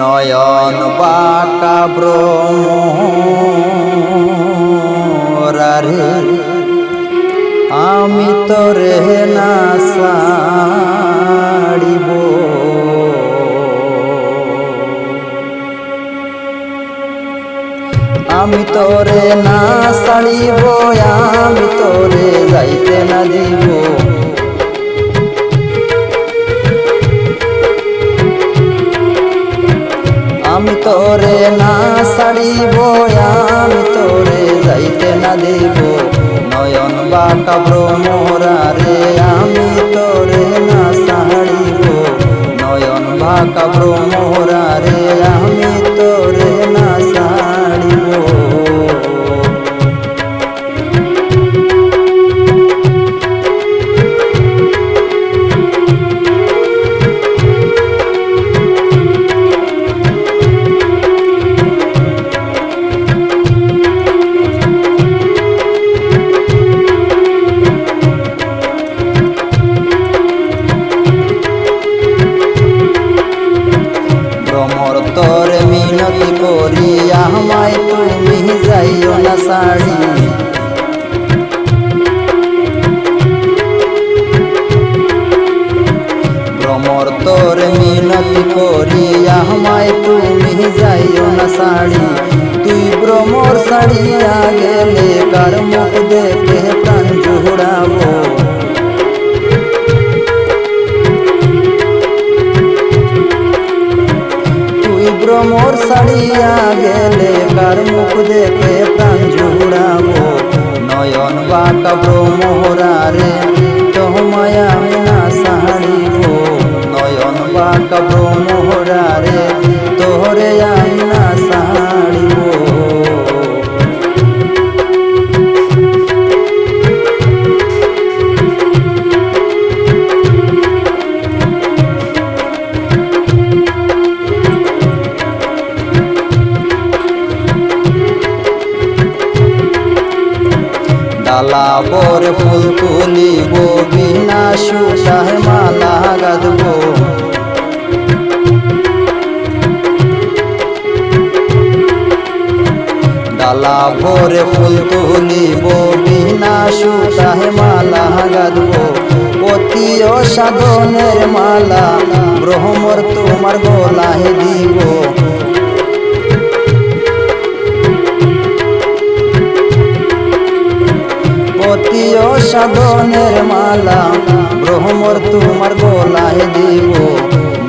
নয়ন বাঁকা ব্রহ্মরারে আমি তোরে না সাড়িব আমি তোরে না সাড়িব আমি তোরে যাইতে না দিব। তোরে না সাড়িব আমি তোরে যাইতে না দিব। নয়ন বাঁকা ভ্রমরারে আমি তোরে না সাড়িব নয়ন বাঁকা ভ্রমরারে আমি ভ্রমর তোরে মিনতি করি, আমায় তুমি যাইও না শাড়ি তুই ভ্রমর শাড়িয়া গেলে কার মুখ দেখে প্রাণ জুড়াবো? তুই ভ্রমর সারিয়া গেলে কার মুখ দেখে প্রাণ ভ্রমরারে তোমায় আমি না সারিব নয়ন বা ভ্রমরারে ডালা বর ফুল তুলিব বিনা সুতায় মালা গাঁদব। ডালা ভরে ফুল তুলিব বিনা সুতায় মালা গাঁদব। অতি সাধনের মালা, ব্রহ্মর তোমার গলায় দিব। পতিও সাধনের মালা, ব্রহ্মর তোমার গলায় দিব।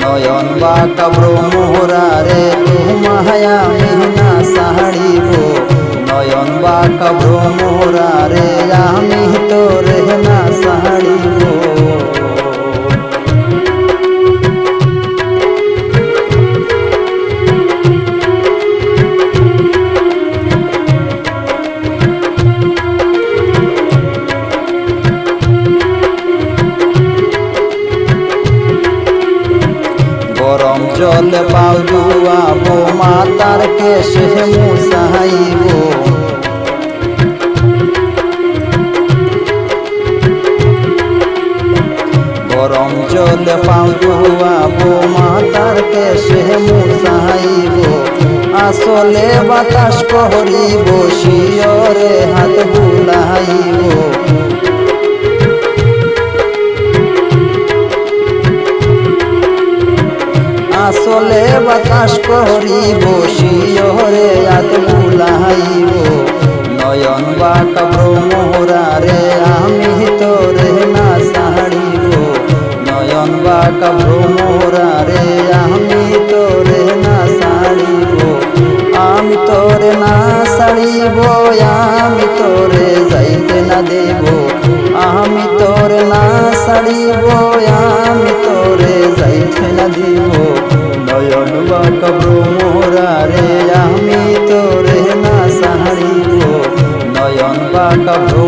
নয়ন বাঁকা ব্রহ্মরারে তোমায় মিহনা সাহাড়িব নয়ন বাঁকা ব্রহ্মরারে আমি তোরে গরম জল পাও দুয়াবো মাতার কেশে মুসাইব গরম জল পাও দুয়াবো মাতার কেশে মুসাইব আসলে বাতাস করিব, শিয়রে হাত বুলাইব। আসলে বাতাস করিব শিয়রে আত বুলাইব নয়ন বাঁকা ভ্রমরারে আমি তোরে না সাড়িব নয়ন বাঁকা ভ্রমরারে আমি তোরে না সাড়িব আমি তোরে না সাড়িব আমি তোরে যাইতে বাঁকা রে আমি তোরে না সাহারিব। নয়ন বাঁকা ভ্রমরারে